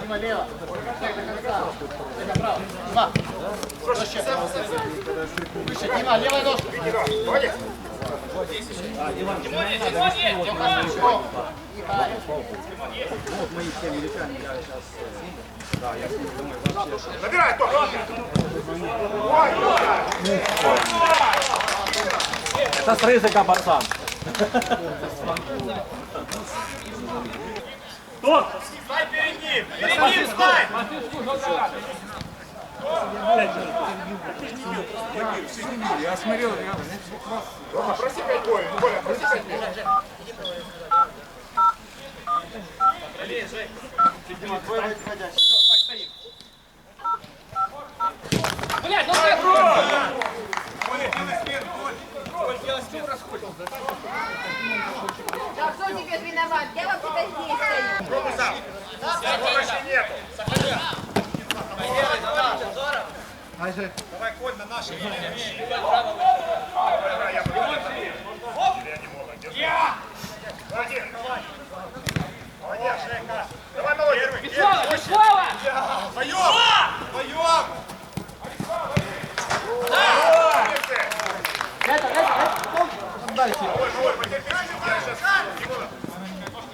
Дима, лево. Шаг до конца. Шаг направо. Дима. Проще. Выше, Дима, левая ножка. Пешком. И Харя. Набирай, Том! Це з ризика пацан. Стай перед ним! Перед ним стай! Я смотрел, я... Рома, проси пять боя. Коля, проси пять боя. Да кто теперь виноват? Я вообще-то здесь стою. Рома сам. Помощи нету. Давай, Коль, на. Давай, я. Я не. Держи. Молодец. Молодец, Жека. Давай, молодец. Первый. Веслова! Да!